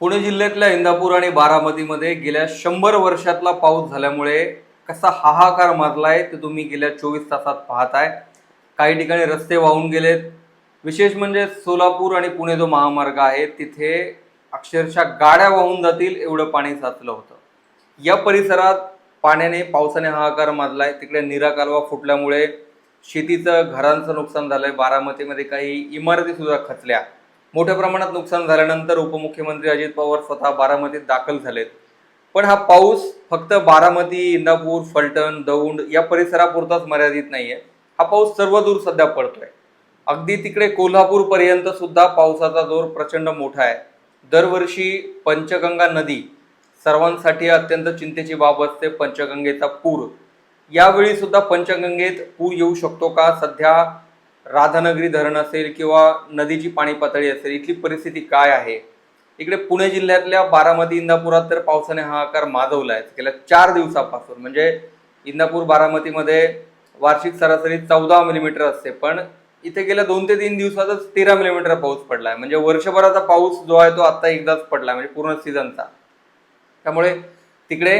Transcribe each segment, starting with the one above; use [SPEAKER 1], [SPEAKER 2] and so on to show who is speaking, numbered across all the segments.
[SPEAKER 1] पुणे जिल्ह्यातल्या इंदापूर आणि बारामतीमध्ये गेल्या शंभर वर्षातला पाऊस झाल्यामुळे कसा हाहाकार माजलाय ते तुम्ही गेल्या चोवीस तासात पाहताय. काही ठिकाणी रस्ते वाहून गेलेत. विशेष म्हणजे सोलापूर आणि पुणे जो महामार्ग आहे तिथे अक्षरशः गाड्या वाहून जातील एवढं पाणी साचलं होतं. या परिसरात पाण्याने पावसाने हाहाकार माजलाय तिकडे निरा कालवा फुटल्यामुळे शेतीचं घरांचं नुकसान झालंय. बारामतीमध्ये काही इमारती सुद्धा खचल्या. मोठ्या प्रमाणात नुकसान झाल्यानंतर उपमुख्यमंत्री अजित पवार स्वतः बारामतीत दाखल झालेत. पण हा पाऊस फक्त बारामती इंदापूर फलटण दौंड या परिसरापुरताच मर्यादित नाही आहे हा पाऊस सर्वदूर सध्या पडतोय. अगदी तिकडे कोल्हापूरपर्यंत सुद्धा पावसाचा जोर प्रचंड मोठा आहे. दरवर्षी पंचगंगा नदी सर्वांसाठी अत्यंत चिंतेची बाब असते पंचगंगेचा पूर. यावेळी सुद्धा पंचगंगेत पूर येऊ शकतो का? सध्या राधानगरी धरण असेल किंवा नदीची पाणी पातळी असेल इथली परिस्थिती काय आहे? इकडे पुणे जिल्ह्यातल्या बारामती इंदापुरात तर पावसाने हाहाकार आहे गेल्या चार दिवसापासून म्हणजे इंदापूर बारामतीमध्ये वार्षिक सरासरी चौदा मिलीमीटर असते पण इथे गेल्या दोन ते तीन दिवसातच तेरा मिलीमीटर पाऊस पडला आहे म्हणजे वर्षभराचा पाऊस जो आहे तो आत्ता एकदाच पडला म्हणजे पूर्ण सीझनचा. त्यामुळे तिकडे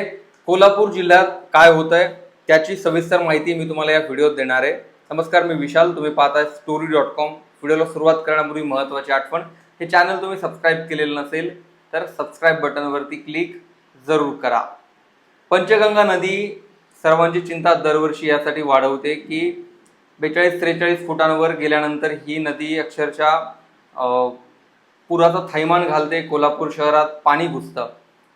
[SPEAKER 1] कोल्हापूर जिल्ह्यात काय होत आहे त्याची सविस्तर माहिती मी तुम्हाला या व्हिडिओत देणार आहे. नमस्कार मी विशाल. तुम्ही पाहताय स्टोरी डॉट कॉम व्हिडिओला सुरुवात करण्यापूर्वी महत्त्वाची आठवण हे चॅनल तुम्ही सबस्क्राईब केलेलं नसेल तर सबस्क्राईब बटनवरती क्लिक जरूर करा. पंचगंगा नदी सर्वांची चिंता दरवर्षी यासाठी वाढवते की बेचाळीस त्रेचाळीस फुटांवर गेल्यानंतर ही नदी अक्षरशः पुराचा पुराचं थैमान घालते कोल्हापूर शहरात पाणी घुसतं.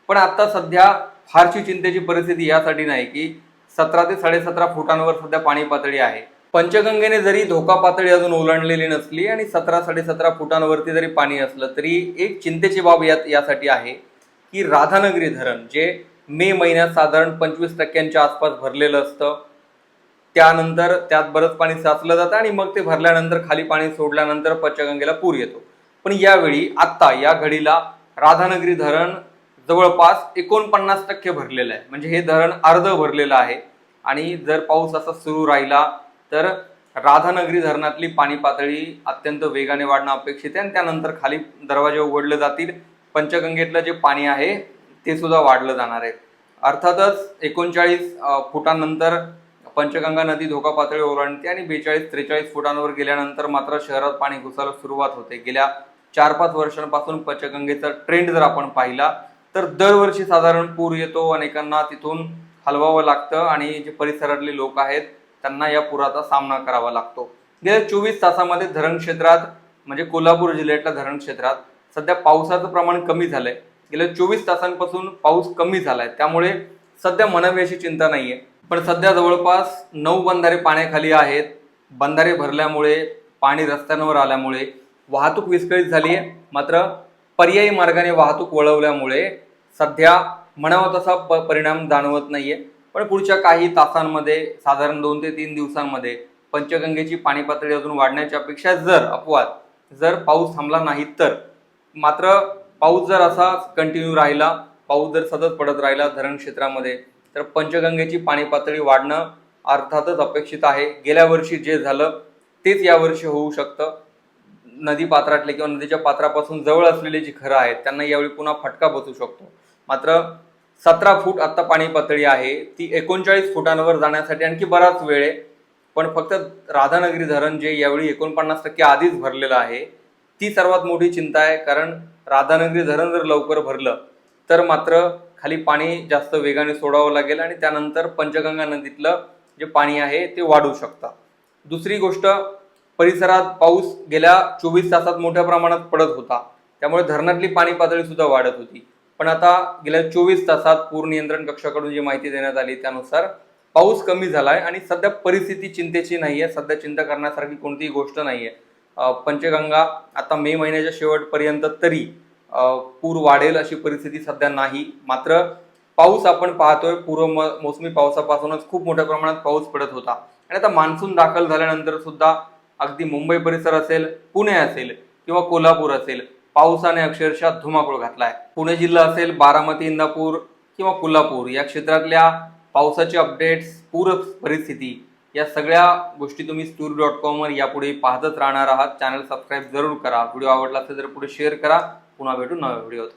[SPEAKER 1] पण आत्ता सध्या फारशी चिंतेची परिस्थिती यासाठी नाही की सतरा ते साडेसतरा फुटांवर सध्या पाणी पातळी आहे. पंचगंगेने जरी धोका पातळी अजून ओलांडलेली नसली आणि सतरा साडेसतरा फुटांवरती जरी पाणी असलं तरी एक चिंतेची बाब यात यासाठी आहे की राधानगरी धरण जे मे महिन्यात साधारण पंचवीस टक्क्यांच्या आसपास भरलेलं असतं त्यानंतर त्यात बरंच पाणी साचलं जातं आणि मग ते भरल्यानंतर खाली पाणी सोडल्यानंतर पंचगंगेला पूर येतो. पण यावेळी आत्ता या घडीला राधानगरी धरण जवळपास एकोणपन्नास टक्के भरलेलं आहे. म्हणजे हे धरण अर्ध भरलेलं आहे आणि जर पाऊस असा सुरू राहिला तर राधानगरी धरणातली पाणी पातळी अत्यंत वेगाने वाढणं अपेक्षित आहे आणि त्यानंतर खाली दरवाजे उघडले जातील. पंचगंगेतलं जे पाणी आहे ते सुद्धा वाढलं जाणार आहे. अर्थातच एकोणचाळीस फुटांनंतर पंचगंगा नदी धोका पातळी ओलांडते आणि बेचाळीस त्रेचाळीस फुटांवर गेल्यानंतर मात्र शहरात पाणी घुसायला सुरुवात होते. गेल्या चार पाच वर्षांपासून पंचगंगेचा ट्रेंड जर आपण पाहिला तर दरवर्षी साधारण पूर येतो अनेकांना तिथून हलवावं लागतं आणि जे परिसरातले लोक आहेत त्यांना या पुराचा सामना करावा लागतो. गेल्या चोवीस तासामध्ये धरण क्षेत्रात म्हणजे कोल्हापूर जिल्ह्यातल्या धरण क्षेत्रात सध्या पावसाचं प्रमाण कमी झालंय. गेल्या चोवीस तासांपासून पाऊस कमी झालाय. त्यामुळे सध्या म्हणावी अशी चिंता नाहीये. पण सध्या जवळपास नऊ बंधारे पाण्याखाली आहेत. बंधारे भरल्यामुळे पाणी रस्त्यांवर आल्यामुळे वाहतूक विस्कळीत झाली आहे मात्र पर्यायी मार्गाने वाहतूक वळवल्यामुळे सध्या म्हणावा तसा प परिणाम जाणवत नाही आहे पण पुढच्या काही तासांमध्ये साधारण दोन ते तीन दिवसांमध्ये पंचगंगेची पाणी पातळी अजून वाढण्याची अपेक्षा जर अपवाद जर पाऊस थांबला नाही तर. मात्र पाऊस जर असा कंटिन्यू राहिला पाऊस जर सतत पडत राहिला धरण क्षेत्रामध्ये तर पंचगंगेची पाणी पातळी वाढणं अर्थातच अपेक्षित आहे. गेल्या वर्षी जे झालं तेच यावर्षी होऊ शकतं. नदी पात्रातले किंवा नदीच्या पात्रापासून जवळ असलेले जी घरं आहेत त्यांना यावेळी पुन्हा फटका बसू शकतो. मात्र सतरा फूट आत्ता पाणी पातळी आहे. ती एकोणचाळीस फुटांवर जाण्यासाठी आणखी बराच वेळ आहे. पण फक्त राधानगरी धरण जे यावेळी एकोणपन्नास टक्के आधीच भरलेलं आहे ती सर्वात मोठी चिंता आहे. कारण राधानगरी धरण जर लवकर भरलं तर मात्र खाली पाणी जास्त वेगाने सोडावं लागेल आणि त्यानंतर पंचगंगा नदीतलं जे पाणी आहे ते वाढू शकतं. दुसरी गोष्ट परिसरात पाऊस गेल्या चोवीस तासात मोठ्या प्रमाणात पडत होता. त्यामुळे धरणातली पाणी पातळी सुद्धा वाढत होती. पण आता गेल्या चोवीस तासात पूर नियंत्रण कक्षाकडून जी माहिती देण्यात आली त्यानुसार पाऊस कमी झालाय आणि सध्या परिस्थिती चिंतेची नाही आहे सध्या चिंता करण्यासारखी कोणतीही गोष्ट नाही आहे पंचगंगा आता मे महिन्याच्या शेवटपर्यंत तरी पूर वाढेल अशी परिस्थिती सध्या नाही. मात्र पाऊस आपण पाहतोय पूर्व म- मोसमी पावसापासूनच खूप मोठ्या प्रमाणात पाऊस पडत होता. आणि आता मान्सून दाखल झाल्यानंतर सुद्धा अगदी मुंबई परिसर असेल पुणे असेल किंवा कोल्हापूर असेल पावसाने अक्षरशः धुमाकूळ घातलाय. पुणे जिल्हा असेल बारामती इंदापूर किंवा कोल्हापूर या क्षेत्रातल्या पावसाचे अपडेट्स पूर परिस्थिती या सगळ्या गोष्टी तुम्ही स्टोरी डॉट कॉमवर यापुढे पाहतच राहणार आहात. चॅनल सबस्क्राईब जरूर करा. व्हिडिओ आवडला असेल तर पुढे शेअर करा. पुन्हा भेटू नव्या व्हिडिओत